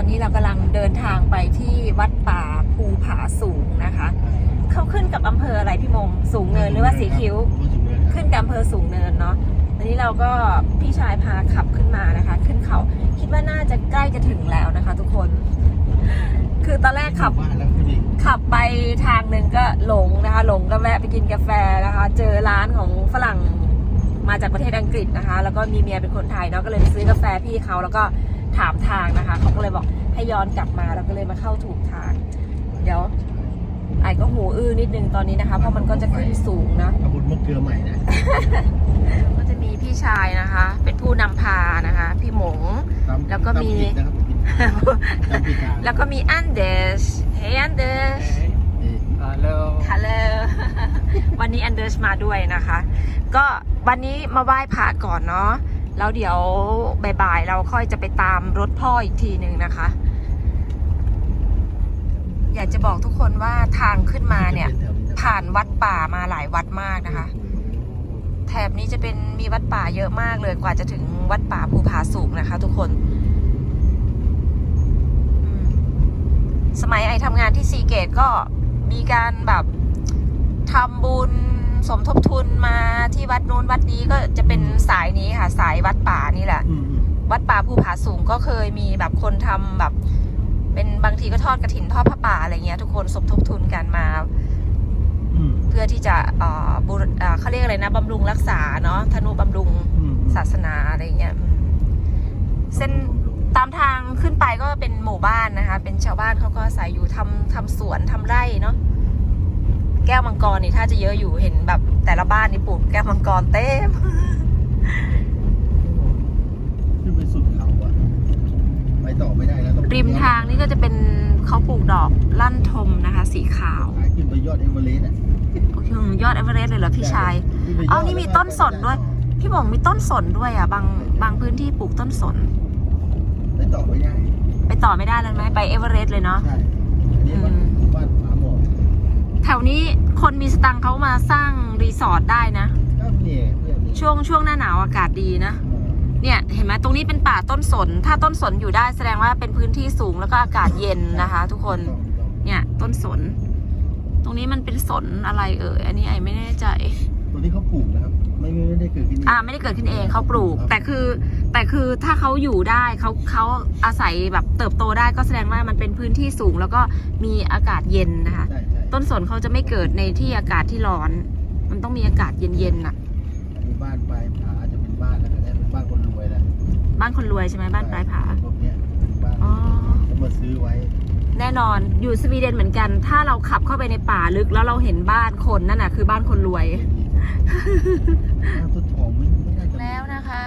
อนนี้เรากำลังเดินทางไปที่วัดป่าภูผาสูงนะคะ เข้าขึ้นกับอำเภออะไรพี่มงสูงเนินหรือว่าสีคิ้ว ขึ้นกับอำเภอสูงเนินเนาะตอนนี้เราก็พี่ชายพาขับขึ้นมานะคะ ขึ้นเขาคิดว่าน่าจะใกล้จะถึงแล้วนะคะ ทุกคน คือตอนแรกขับว่าแล้วพี่ขับไปทางหนึ่งก็หลงนะคะ หลงก็แวะไปกินกาแฟนะคะ เจอร้านของฝรั่งมาจากประเทศอังกฤษนะคะ แล้วก็มีเมียเป็นคนไทยเนาะก็เลยไปซื้อกาแฟพี่เขาแล้วก็ ถามทางนะคะ เขาก็เลยบอกให้ย้อนกลับมาแล้วก็เลยมาเข้าถูกทาง เดี๋ยวไอ้ก็หูอื้อนิดนึงตอนนี้นะคะ เพราะมันก็จะขึ้นสูงนะอาบุญมะเกลือใหม่นะ ก็จะมีพี่ชายนะคะ เป็นผู้นำพานะคะ พี่หมงตาแล้วก็มีตาผิดนะครับผมผิดตามผิดทางแล้วก็มีอันเดสเฮ้ยอันเดสนี่ฮัลโหลฮัลโหล วันนี้อันเดอร์สมาด้วยนะคะ ก็วันนี้มาไหว้พระก่อนเนาะ แล้วเดี๋ยวบ่ายๆเราค่อยจะไปตามรถพ่ออีกทีหนึ่งนะคะ อยากจะบอกทุกคนว่าทางขึ้นมาเนี่ย ผ่านวัดป่ามาหลายวัดมากนะคะ แถบนี้จะเป็นมีวัดป่าเยอะมากเลยกว่าจะถึงวัดป่าภูผาสูงนะคะ ทุกคนสมัยไอทำงานที่ซีเกตก็มีการแบบทำบุญ สมทบทุนมาที่วัดนู้นวัดนี้ก็จะเป็นสายนี้ค่ะ สายวัดป่านี่แหละ อืมอืมวัดป่าภูผาสูงก็เคยมีแบบคนทำแบบ เป็นบางทีก็ทอดกระถินทอดผ้าป่าอะไรเงี้ย ทุกคนสมทบทุนกันมา อืมเพื่อที่จะเอ่อบุรเอ่อเขาเรียกอะไรนะบำรุงรักษาเนาะธนุบำรุงอืมศาสนาอะไรเงี้ยอืมเส้น ตามทางขึ้นไปก็เป็นหมู่บ้านนะคะ เป็นชาวบ้านเขาก็อาศัยอยู่ทำทำสวนทำไร่เนาะแก้วมังกรนี่ถ้าจะเยอะอยู่เห็นแบบแต่ละบ้านนี่ปลูกแก้วมังกรเต็มขึ้นไปสุดเขาอะไปต่อไม่ได้แล้วต้องริมทางนี่ก็จะเป็นเขาปลูกดอกลั่นทมนะคะ สีขาวหายขึ้นไปยอดเอเวอเรสต์อะอืมยอดเอเวอเรสต์เลยเหรอพี่ชายขึ้ไปยดเอานี่มีต้นสนด้วย พี่บอกมีต้นสนด้วยอะ บางบางพื้นที่ปลูกต้นสน ไปต่อไม่ได้ ไปต่อไม่ได้เลยไหมไปเอเวอเรสต์เลยเนาะใช่ แถวนี้คนมีสตังค์เขามาสร้างรีสอร์ทได้นะ ก็เนี่ยเพื่อนนี่ช่วงช่วงหน้าหนาวอากาศดีนะ เนี่ยเห็นไหมตรงนี้เป็นป่าต้นสน ถ้าต้นสนอยู่ได้แสดงว่าเป็นพื้นที่สูงแล้วก็อากาศเย็นนะคะ ทุกคนต้องต้องเนี่ยต้นสน ตรงนี้มันเป็นสนอะไรเอ่ย อันนี้ไอไม่แน่ใจ ตัวนี้เขาปลูกนะครับไม่ไม่ได้เกิดขึ้นเงอ่าไม่ได้เกิดขึ้นเองเขาปลูก แต่คือแต่คือถ้าเขาอยู่ได้เขาเขาอาศัยแบบเติบโตได้ก็แสดงว่ามันเป็นพื้นที่สูง แล้วก็มีอากาศเย็นนะคะ ใช่ใช่ ต้นสนเขาจะไม่เกิดในที่อากาศที่ร้อน มันต้องมีอากาศเย็นๆน่ะอันนี้บ้านปลายผาจะเป็นบ้านแล้วก็ได้เป็นบ้านคนรวยแล้วบ้านคนรวยใช่ไหมบ้านปลายผาพวกเนี้ยเป็นบ้านอ๋อ เขามาซื้อไว้แน่นอนอยู่สวีเดนเหมือนกัน ถ้าเราขับเข้าไปในป่าลึกแล้วเราเห็นบ้านคนนั่นน่ะคือบ้านคนรวยบ้านต้นทองไม่ไม่น่าจะแล้วนะคะ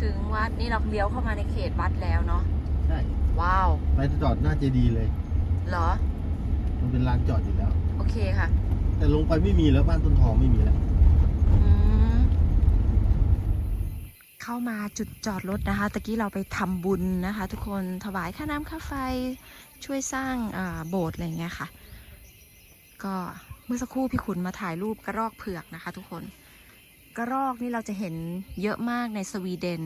ถึงวัดนี่เราเลี้ยวเข้ามาในเขตวัดแล้วเนาะใช่ว้าว ไปจอดหน้าเจดีย์เลย เหรอ มันเป็นลานจอดอยู่แล้ว โอเคค่ะ แต่ลงไปไม่มีแล้วบ้านต้นทองไม่มีแล้ว อืมเข้ามาจุดจอดรถนะคะ ตะกี้เราไปทำบุญนะคะ ทุกคนถวายค่าน้ำค่าไฟช่วยสร้างอ่าโบสถ์อะไรอย่างเงี้ยค่ะ ก็เมื่อสักครู่พี่ขุนมาถ่ายรูปกระรอกเผือกนะคะ ทุกคน กระรอกนี่เราจะเห็นเยอะมากในสวีเดน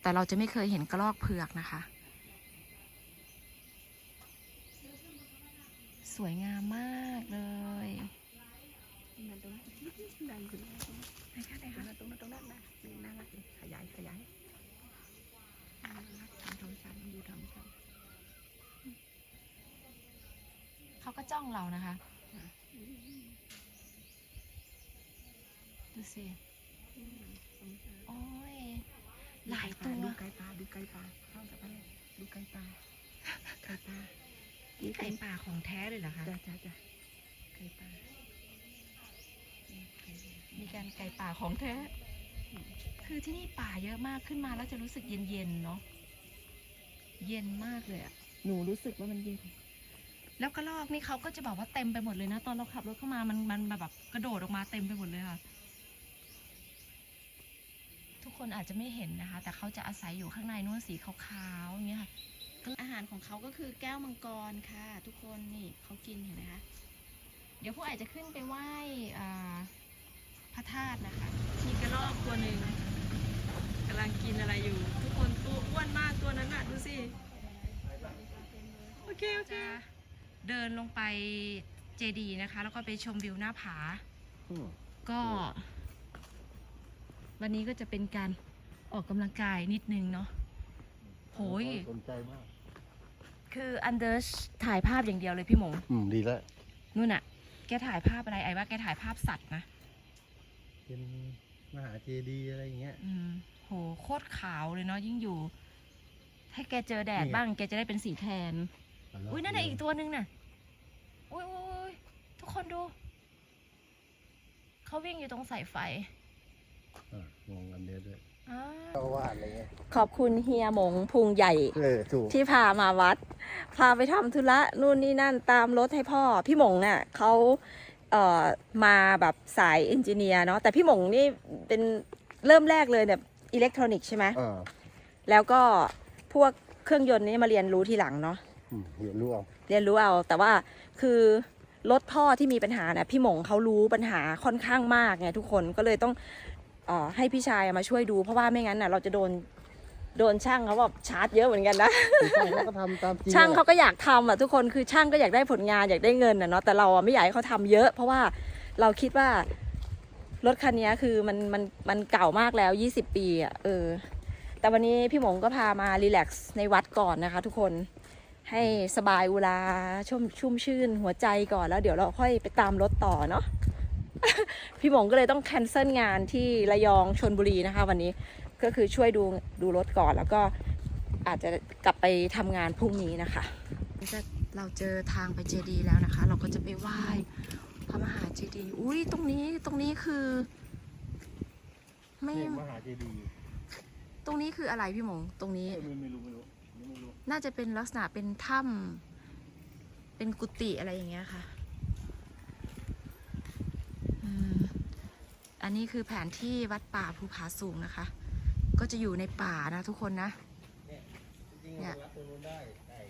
แต่เราจะไม่เคยเห็นกระรอกเผือกนะคะ สวยงามมากเลยขยายขยายน่ารักทำธรรมชาติดูธรรมชาติเขาก็จ้องเรานะคะ ดูสิโอ้ยหลายตัวดูไก่ปลาดูไก่ปลาเข้ากับอะไรดูไก่ปลาไก่ปลา นี่ไก่ป่าของแท้เลยเหรอคะจ้าจ้าจ้าไก่ปลามีการไก่ป่าของแท้ คือที่นี่ป่าเยอะมากขึ้นมาแล้วจะรู้สึกเย็นๆเนาะ เย็นมากเลยอะหนูรู้สึกว่ามันเย็น แล้วกระรอกนี่เขาก็จะบอกว่าเต็มไปหมดเลยนะ ตอนเราขับรถเข้ามามันมันแบบกระโดดออกมาเต็มไปหมดเลยค่ะ ทุกคนอาจจะไม่เห็นนะคะ แต่เขาจะอาศัยอยู่ข้างในนู้นสีขาวๆอย่างเงี้ยค่ะ อาหารของเขาก็คือแก้วมังกรค่ะ ทุกคนนี่เขากินเห็นไหมคะเดี๋ยวพวกอาจจะขึ้นไปไหว้อ่าพระธาตุนะคะมีกระรอกตัวหนึ่งกำลังกินอะไรอยู่ ทุกคนตัวอ้วนมากตัวนั้นน่ะดูสิเคโอเคเดินลงไปเจดีนะคะ แล้วก็ไปชมวิวหน้าผาอืมก็ วันนี้ก็จะเป็นการออกกำลังกายนิดนึงเนาะโหยสนใจมาก คืออันเดอร์สถ่ายภาพอย่างเดียวเลยพี่หมงอืมดีแล้วนู่นอะแกถ่ายภาพอะไรไอ้ว่าแกถ่ายภาพสัตว์นะ เป็นมหาเจดีย์อะไรอย่างเงี้ย อืมโหโคตรขาวเลยเนาะยิ่งอยู่ ให้แกเจอแดดนี่ไง บ้างแกจะได้เป็นสีแทน อุ้ยนั่นน่ะอีกตัวหนึ่งน่ะ อุ้ยอุ้ยอุ้ยทุกคนดู เขาวิ่งอยู่ตรงสายไฟ อะมองอันเดียวด้วยอ้า เจ้าอาวาดอะไรเงี้ยขอบคุณเฮียหมงพุงใหญ่ เออถูกที่พามาวัด พาไปทำธุระนู่นนี่นั่นตามรถให้พ่อ พี่หมงเนี่ยเขาเอ่อมาแบบสายเอนจิเนียร์เนาะแต่พี่หมงนี่เป็นเริ่มแรกเลยเนี่ยอิเล็กทรอนิกส์ใช่ไหมอ่าแล้วก็พวกเครื่องยนต์นี่มาเรียนรู้ทีหลังเนาะอืมเห็นรู้เอาเรียนรู้เอา แต่ว่าคือรถพ่อที่มีปัญหาเนี่ยพี่หมงเขารู้ปัญหาค่อนข้างมากไงทุกคนก็เลยต้องเออ ให้พี่ชายมาช่วยดูเพราะว่าไม่งั้นน่ะเราจะโดนโดนช่างเขาแบบชาร์จเยอะเหมือนกันนะช่างเขาก็ทำตามจริงช่างเขาอะก็อยากทำอะทุกคนคือช่างก็อยากได้ผลงานอยากได้เงินอะเนาะแต่เราอะไม่อยากให้เขาทำเยอะ เพราะว่าเราคิดว่ารถคันนี้คือมันมันมันเก่ามากแล้ว 20 ปีอะเออ แต่วันนี้พี่หมงก็พามารีแลกซ์ในวัดก่อนนะคะ ทุกคนให้สบายเวลาชุ่มชุ่มชื่นหัวใจก่อนแล้วเดี๋ยวเราค่อยไปตามรถต่อเนาะ พี่หมงก็เลยต้องแคนเซิลงานที่ระยองชนบุรีนะคะ วันนี้ก็คือช่วยดูดูรถก่อนแล้วก็อาจจะกลับไปทำงานพรุ่งนี้นะคะเราเจอทางไปเจดีย์แล้วนะคะ เราก็จะไปไหว้พระมหาเจดีย์อุ้ยตรงนี้ตรงนี้คือ ไม่นี่มหาเจดีย์ตรงนี้คืออะไรพี่หมงตรงนี้เอ้ยไม่ไม่รู้ไม่รู้ไม่รู้น่าจะเป็นลักษณะเป็นถ้ำเป็นกุฏิอะไรอย่างเงี้ยค่ะอืม อันนี้คือแผนที่วัดป่าภูผาสูงนะคะ ก็จะอยู่ในป่านะทุกคนนะจริงๆเนี่ยเรารับตรงนู้นได้ได้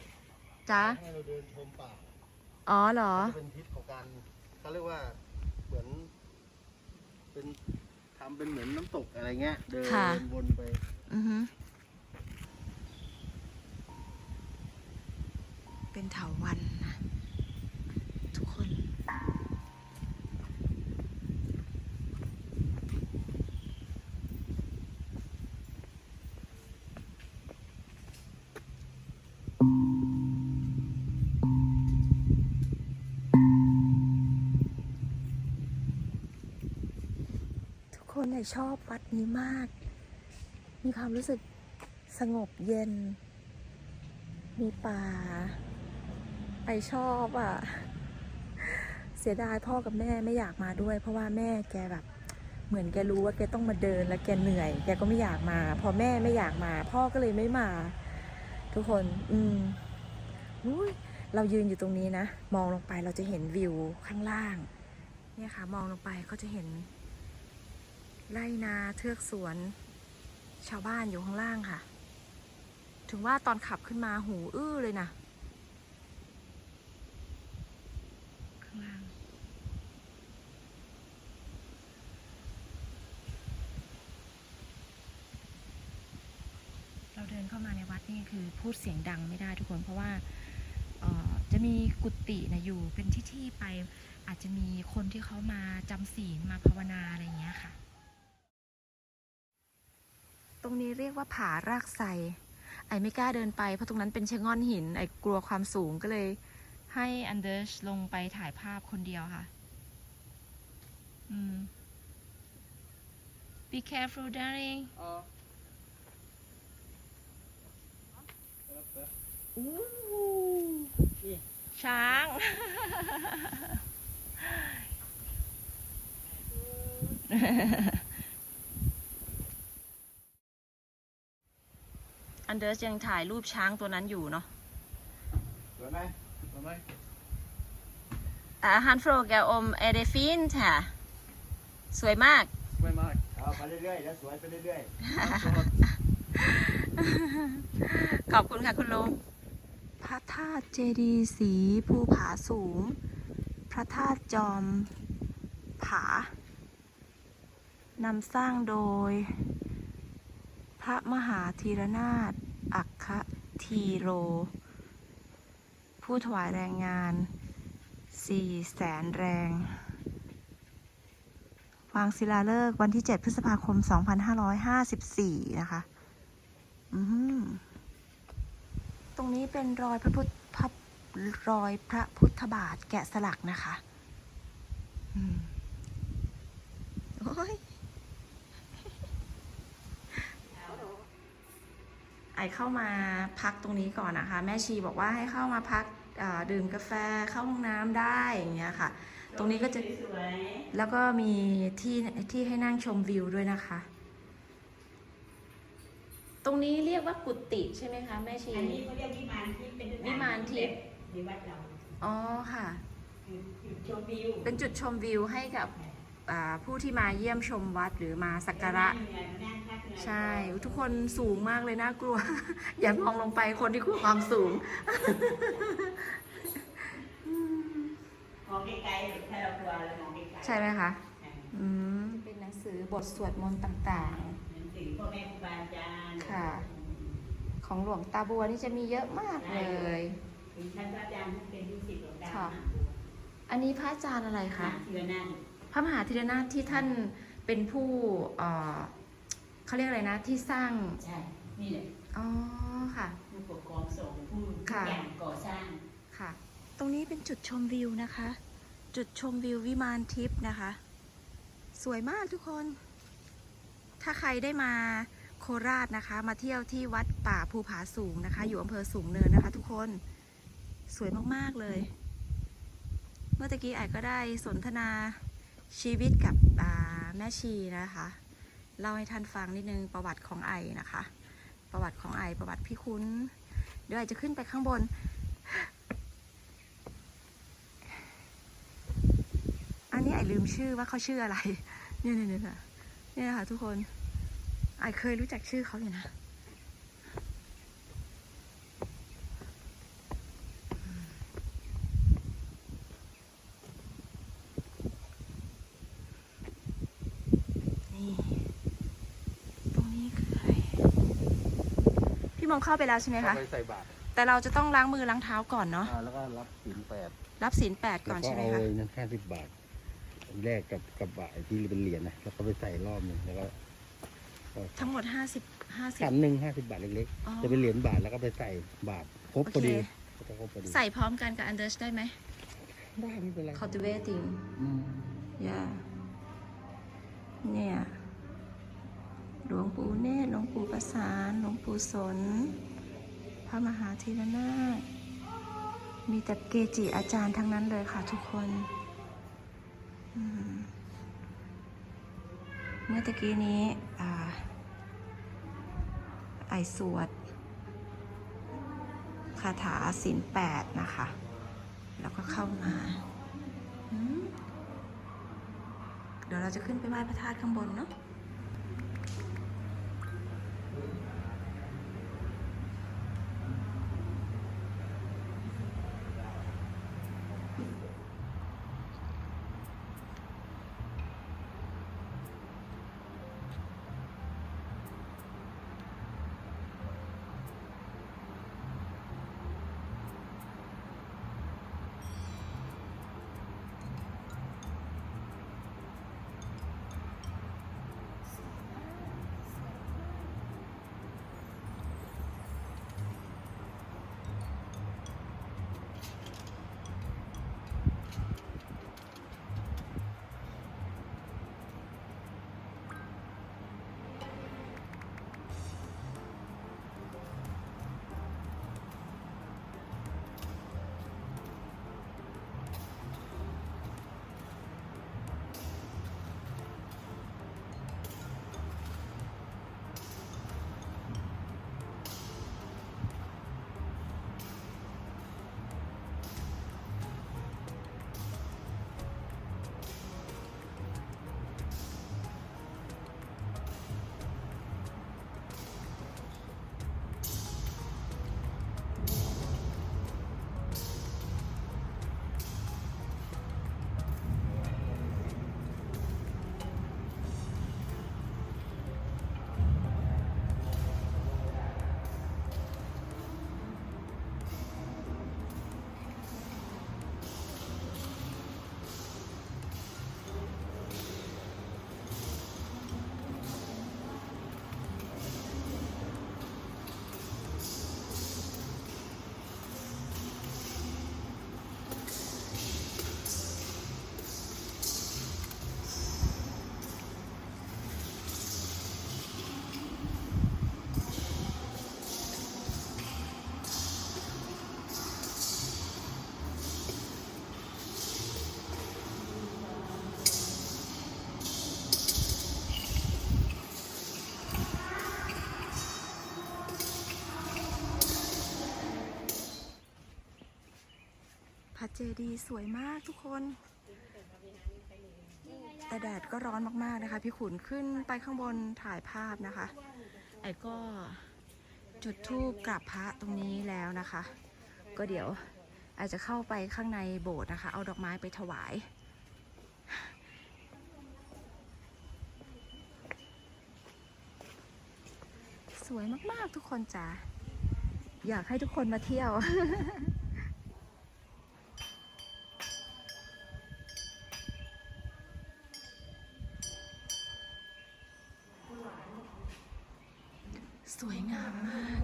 จ๊ะให้เราเดินชมป่าอ๋อเหรอจะเป็นทิศของการเขาเรียกว่าเหมือน เป็นทำเป็นเหมือนน้ำตกอะไรเงี้ยเดินค่ะวนไป อือฮึเป็นเถาวัน เนี่ยชอบวัดนี้มาก มีความรู้สึกสงบเย็น มีป่า ไปชอบอะ เสียดายพ่อกับแม่ไม่อยากมาด้วย เพราะว่าแม่แกแบบ เหมือนแกรู้ว่าแกต้องมาเดินแล้วแกเหนื่อย แกก็ไม่อยากมา พอแม่ไม่อยากมา พ่อก็เลยไม่มา ทุกคน อืมอุ้ยเรายืนอยู่ตรงนี้นะ มองลงไปเราจะเห็นวิวข้างล่าง เนี่ยค่ะ มองลงไปก็จะเห็น ไร่นาเทือกสวน ชาวบ้านอยู่ข้างล่างค่ะ ถึงว่าตอนขับขึ้นมาหูอื้อเลยนะข้างล่างเราเดินเข้ามาในวัดนี่คือพูดเสียงดังไม่ได้ทุกคนเพราะว่าจะมีกุฏินะอยู่เป็นที่ที่ไปอาจจะมีคนที่เขามาจำศีลมาภาวนาอะไรอย่างเงี้ยค่ะ รงนี้เรียกว่าผารากไซไอไม่กล้าเดินไปเพราะตรงนั้นเป็นชะง่อนหิน ไอกลัวความสูงก็เลย ให้อันเดอร์ชลงไปถ่ายภาพคนเดียวค่ะ อืม be careful darling อู้ช้าง อันเดอร์สยังถ่ายรูปช้างตัวนั้นอยู่เนาะ สวยไหมสวยไหมอ่าฮันโฟรแกอมเอเดฟินค่ะ สวยมาก สวยมากเอาไปเรื่อยๆ แล้วสวยไปเรื่อยขอบคุณค่ะคุณลุง พระธาตุเจดีย์สีภูผาสูง พระธาตุจอมผานำสร้างโดยพ ระมหาธีรนาถอัคคทีโร ผู้ถวายแรงงานสี่แสนแรงวางศิลาฤกษ์วันที่ 7 พฤษภาคม 2554 นะคะ อืมตรงนี้เป็นรอยพระพุทธระรอยพระพุทธบาทแกะสลักนะคะ อืมโอ้ย ไอ เข้ามาพักตรงนี้ก่อนนะคะ แม่ชีบอกว่าให้เข้ามาพักเอ่อดื่มกาแฟเข้าห้องน้ำได้อย่างเงี้ยค่ะ ตรงนี้ก็จะแล้วก็มีที่ที่ให้นั่งชมวิวด้วยนะคะ ตรงนี้เรียกว่ากุฏิใช่ไหมคะแม่ชีอันนี้เขาเรียกวิมานทิพย์เป็นวิมานทิพย์ในวัดเราอ๋อค่ะจุดชมวิวเป็นจุดชมวิวให้กับอ่า ผู้ที่มาเยี่ยมชมวัดหรือมาสักการะนั่งเหนื่อยนั่งพักเหนื่อยใช่ ทุกคนสูงมากเลยน่ากลัว อย่ามองลงไปคนที่กลัวความสูงมองไกลๆถ้าเรากลัวเรามองไกลๆใช่ไหมคะใช่อืมเป็นหนังสือบทสวดมนต์ต่างหนังสือพ่อแม่ครูบาอาจารย์ค่ะๆของหลวงตาบัวนี่จะมีเยอะมากเลยถึงท่านพระอาจารย์ท่านเป็นลูกศิษย์หลวงตาค่ะอันนี้พระอาจารย์อะไรค่ะคะเทือนั่นพ ระมหาธีรนาถที่ท่านเป็นผู้เอ่อเขาเรียกอะไรนะ ที่สร้าง ใช่ นี่แหละอ๋อ ค่ะ ผู้ปกครองสงฆ์ผู้ทุกค่ะอย่างก่อสร้าง ค่ะ ตรงนี้เป็นจุดชมวิวนะคะ จุดชมวิววิมานทิพย์นะคะ สวยมากทุกคน ถ้าใครได้มาโคราชนะคะ มาเที่ยวที่วัดป่าภูผาสูงนะคะ อยู่อำเภอสูงเนินนะคะ ทุกคน สวยมากๆเลย เมื่อตะกี้ไอ้ก็ได้สนทนา ชีวิตกับแม่ชีนะคะ เล่าให้ท่านฟังนิดนึงประวัติของไอนะคะ ประวัติของไอประวัติพี่คุ้น เดี๋ยวไอจะขึ้นไปข้างบนอันนี้ไอลืมชื่อว่าเขาชื่ออะไร เนี่ยเนี่ยเนี่ยค่ะเนี่ยค่ะทุกคนไอเคยรู้จักชื่อเขาอยู่นะ นี่ ตรงนี้คืออะไร พี่มอ งเข้าไปแล้วใช่ไหมเข้าคะไปใส่บาตรแต่เราจะต้องล้างมือล้างเท้าก่อนเนาะ อ่าแล้วก็รับศีลแปดรับศีลแปดก่อนแล้วใช่ไหมเอาคะไอ้นั่นห้าสิบบาทแลกกับกับบาทที่เป็นเหรียญนะแล้วก็ไปใส่รอบหนึงแล้วก็ทั้งหมดห้าสิบห้าสิบ ขันหนึ่งห้าสิบบาทเล็กอ๋อๆจะเป็นเหรียญบาทแล้วก็ไปใส่บาทครบพอดีโอเคแล้วก็ครบพอดีใส่พร้อมกันกับ Anders ได้ไหม ได้ไม่เป็นไร cultivating อืม yeah เนี่ย หลวงปู่เนตรหลวงปู่ประสาน หลวงปู่สน พระมหาธีรนาถมีแต่เกจิอาจารย์ทั้งนั้นเลยค่ะทุกคนเมื่อตะกี้นี้อาไอสวดคาถาศีลแปดนะคะ แล้วก็เข้ามา เดี๋ยวเราจะขึ้นไปไหว้พระธาตุข้างบนเนาะ ดีสวยมากทุกคน แต่แดดก็ร้อนมากๆนะคะ พี่ขุนขึ้นไปข้างบนถ่ายภาพนะคะ ไอ้ก็จุดธูปกราบพระตรงนี้แล้วนะคะ ก็เดี๋ยวอาจจะเข้าไปข้างในโบสถ์นะคะ เอาดอกไม้ไปถวาย สวยมากๆทุกคนจ้ะอยากให้ทุกคนมาเที่ยว สวยงามมาก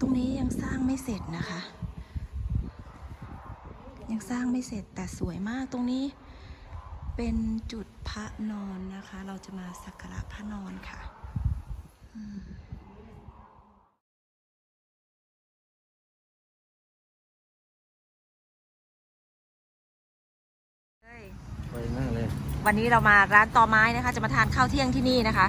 ตรงนี้ยังสร้างไม่เสร็จนะคะ ยังสร้างไม่เสร็จแต่สวยมากตรงนี้ เป็นจุดพระนอนนะคะ เราจะมาสักการะพระนอนค่ะอืมเฮ้ยไปนั่งเลยวันนี้เรามาร้านต่อไม้นะคะ จะมาทานข้าวเที่ยงที่นี่นะคะ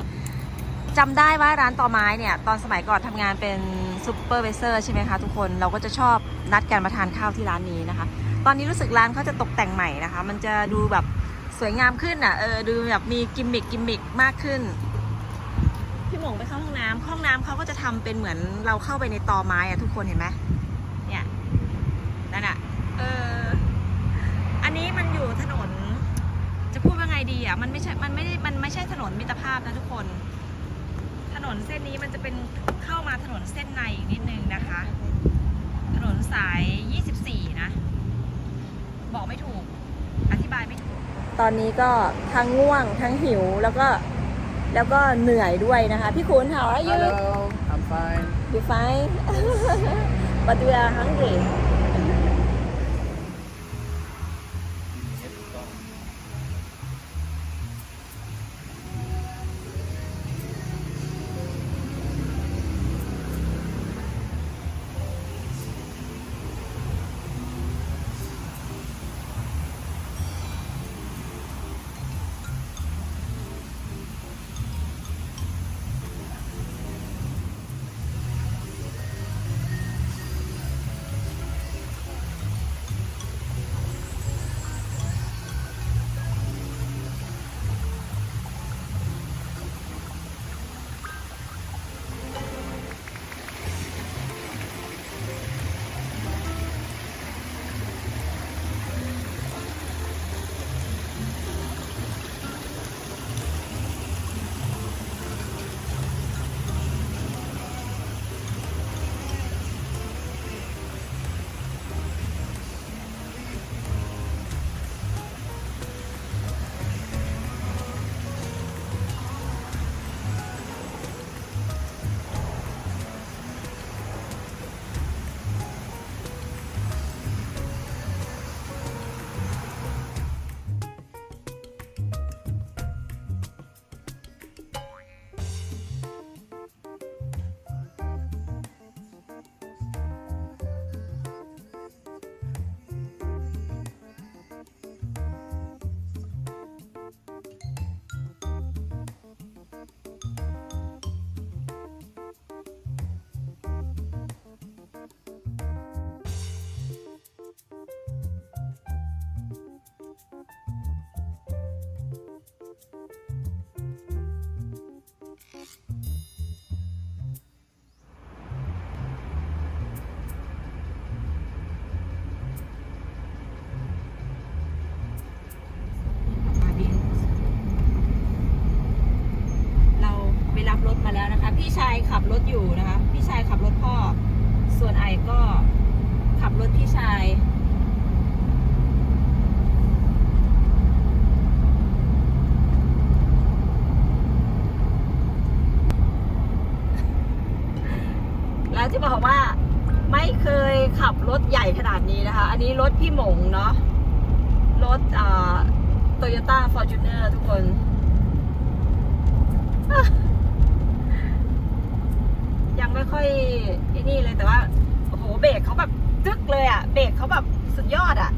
จำได้ว่าร้านต่อไม้เนี่ย ตอนสมัยก่อนทำงานเป็นซูเปอร์เวเซอร์ใช่ไหมคะทุกคนเราก็จะชอบนัดกันมาทานข้าวที่ร้านนี้นะคะ ตอนนี้รู้สึกร้านเขาจะตกแต่งใหม่นะคะ มันจะดูแบบสวยงามขึ้นอะเออดูแบบมีกิมมิคกิมมิคมากขึ้นพี่หมงไปเข้าห้องน้ำห้องน้ำเขาก็จะทำเป็นเหมือนเราเข้าไปในตอไม้อะทุกคนเห็นไหมเนี่ยนั่นอะเอออันนี้มันอยู่ถนน จะพูดว่าไงดีอะมันไม่ใช่มันไม่ได้มันไม่ใช่ถนนมิตรภาพนะทุกคน นนเส้นนี้มันจะเป็นเข้ามาถนนเส้นในอีกนิดนึงนะคะ ถนนสาย 24 นะ บอกไม่ถูก อธิบายไม่ถูก ตอนนี้ก็ทั้งง่วงทั้งหิวแล้วก็แล้วก็เหนื่อยด้วยนะคะ พี่คุณ how are you Hello I'm fine you fine but we are hungry ชายขับรถอยู่นะคะ พี่ชายขับรถพ่อ ส่วนไอก็ขับรถพี่ชายแล้วจะบอกว่าไม่เคยขับรถใหญ่ขนาดนี้นะคะ อันนี้รถพี่หมงเนาะ รถอ่าโตโยต้าฟอร์จูเนอร์ทุกคน ค่อยไอ้นี่เลยแต่ว่าโอ้โหเบรกเขาแบบจึ๊กเลยอะเบรกเขาแบบสุดยอดอะ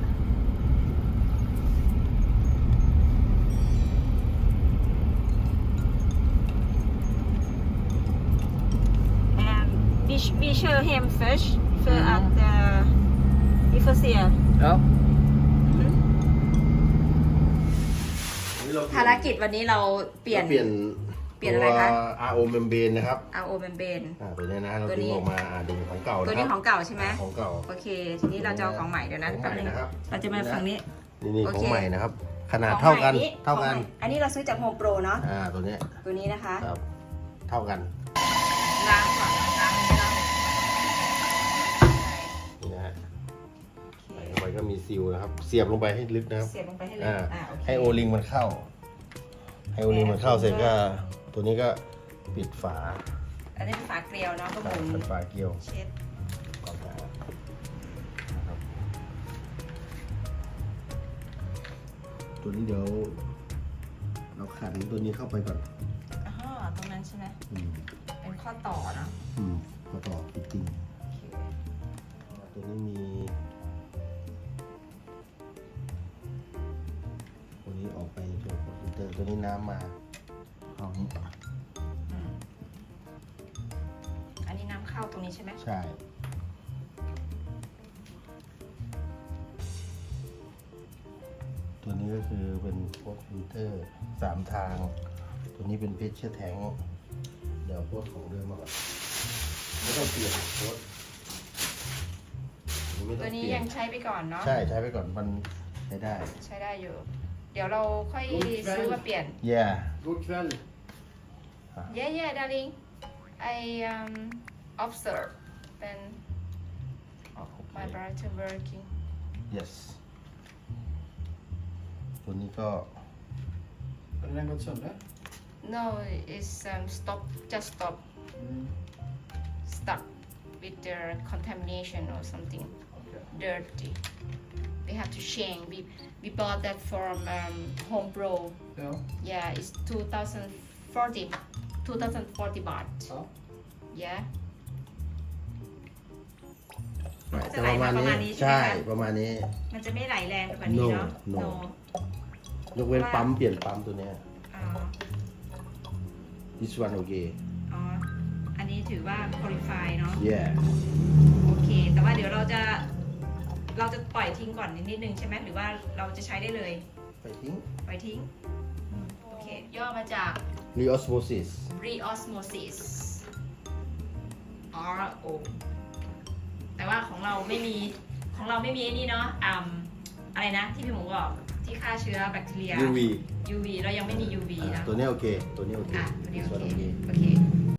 แอม we we show him fish for at the อีโฟเซียแล้วนี่เราภารกิจวันนี้เราเปลี่ยน เปลี่ยน เปลี่ยนอะไรคะ ตัว RO membrane นะครับ RO membrane อ่าตัวนี้นะเราตัวดึนี้ งออกมาอ่าดึงของเก่าตัวนะคนี้รับของเก่าใช่ไหมของเก่า โอเค ทีนี้เราจะเอาของใหม่เดี๋ยวนะของใหแป๊บม่นึงนะครับ เราจะมาฝั่งนี้ นี่นี่โอขเค องใหม่นะครับ ขนาดของเท่ากันใหม่เท่ากัน ของใหม่อันนี้เราซื้อจากโฮมโปรเนาะอ่าตัวเนี้ยตัวนี้นะคะครับเท่ากันล้างก่อนล้างไม่ต้องนี่นะฮะโอใส่เคเข้าไปก็มีซิลนะครับ เสียบลงไปให้ลึกนะครับ เสียบลงไปให้เลยอ่า อ่าโอเคให้โอลิงมันเข้า ให้โอลิงมันเข้าเสร็จก็ ตัวนี้ก็ปิดฝาอันนี้เป็นฝาเกลียวเนาะก็หมุนเป็นฝาเกลียวเช็ดก่อนนะครับตัวนี้เดี๋ยว เราขันตัวนี้เข้าไปก่อนอ๋อตรงนั้นใช่ไหมอืมเป็นข้อต่อเนาะอืมมาต่อจริงโอเคๆตัวนี้มีตัวนี้ออกไปตัวคอมพิวเตอร์ตัวนี้น้ำมาเอา ใช่ไหมใช่ ตัวนี้ก็คือเป็นโค้ดฟิลเตอร์สามทาง ตัวนี้เป็นเพชเชอร์แทงเดี๋ยวโค้ดของเดิมมาก่อนไม่ต้องเปลี่ยนโค้ดไม่ต้ตัอวงนี้เปลี่ยยังใช้ไปก่อนเนาะใช่ใช้ไปก่อนมันใช้ได้ ใช้ได้อยู่ เดี๋ยวเราค่อยซื้อมาเปลี่ยนแย่ God kväll. Yeah yeah darling I um observe then my brother working yes ตัวนี้ก็ Har den gått sönder? no it's um stop just stop Mm. stuck with the contamination or something Okay. dirty we have to change we we bought that from um home pro Ja. yeah it's 2040 2040 baht ja. yeah จะประมาณประมานี้ณนี้ใช่ใช่ไหมคะประมาณนี้ มันจะไม่ไหลแรงไปกว่านี้เนาะ No, no ยกเว้นปั๊มเปลี่ยนปั๊มตัวเนี้ย อ๋อ this one okay อ๋อ อันนี้ถือว่า qualify เนาะ yeah โอเค แต่ว่าเดี๋ยวเราจะ เราจะปล่อยทิ้งก่อนนิดนึงใช่ไหมหรือว่าเราจะใช้ได้เลย ไปทิ้ง ปล่อยทิ้ง โอเค ย่อมาจาก reosmosis reosmosis R O แต่ ว่าของเราไม่มีของเราไม่มีไอ้นี่เนาะอ่าอะไรนะ ที่พี่หมูบอกที่ฆ่าเชื้อแบคทีเรีย UV UV เรายังไม่มี UV อ่านะตัวนี้โอเค ตัวนี้โอเคอะตัวนี้ This โอ one เค okay โอเค